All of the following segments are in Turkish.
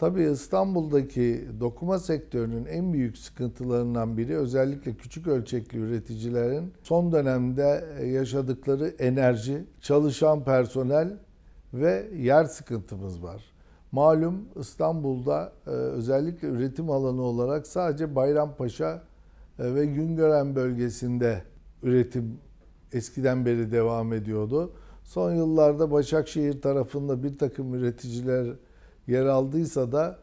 Tabii İstanbul'daki dokuma sektörünün en büyük sıkıntılarından biri özellikle küçük ölçekli üreticilerin son dönemde yaşadıkları enerji, çalışan personel ve yer sıkıntımız var. Malum İstanbul'da e, özellikle üretim alanı olarak sadece Bayrampaşa e, ve Güngören bölgesinde üretim eskiden beri devam ediyordu. Son yıllarda Başakşehir tarafında bir takım üreticiler yer aldıysa da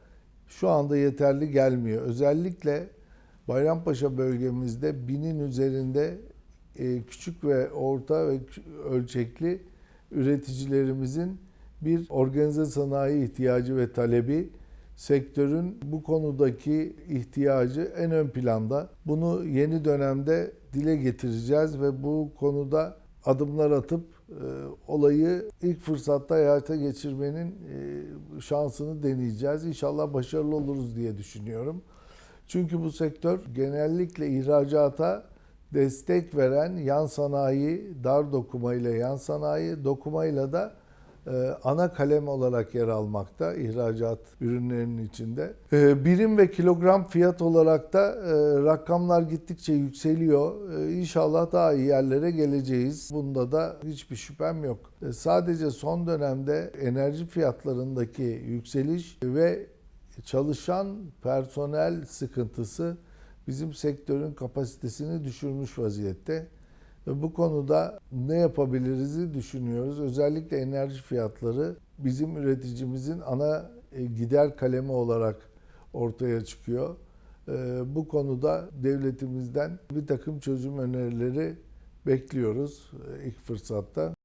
şu anda yeterli gelmiyor. Özellikle Bayrampaşa bölgemizde binin üzerinde e, küçük ve orta ve ölçekli üreticilerimizin bir organize sanayi ihtiyacı ve talebi sektörün bu konudaki ihtiyacı en ön planda. Bunu yeni dönemde dile getireceğiz ve bu konuda adımlar atıp e, olayı ilk fırsatta hayata geçirmenin e, şansını deneyeceğiz. İnşallah başarılı oluruz diye düşünüyorum. Çünkü bu sektör genellikle ihracata destek veren yan sanayi, dar dokuma ile yan sanayi, dokumayla da e, ana kalem olarak yer almakta ihracat ürünlerinin içinde. E, Birim ve kilogram fiyat olarak da e, rakamlar gittikçe yükseliyor. E, İnşallah daha iyi yerlere geleceğiz. Bunda da hiçbir şüphem yok. E, Sadece son dönemde enerji fiyatlarındaki yükseliş ve çalışan personel sıkıntısı bizim sektörün kapasitesini düşürmüş vaziyette. Ve bu konuda ne yapabiliriz'i düşünüyoruz. Özellikle enerji fiyatları bizim üreticimizin ana e, gider kalemi olarak ortaya çıkıyor. E, Bu konuda devletimizden bir takım çözüm önerileri bekliyoruz e, ilk fırsatta.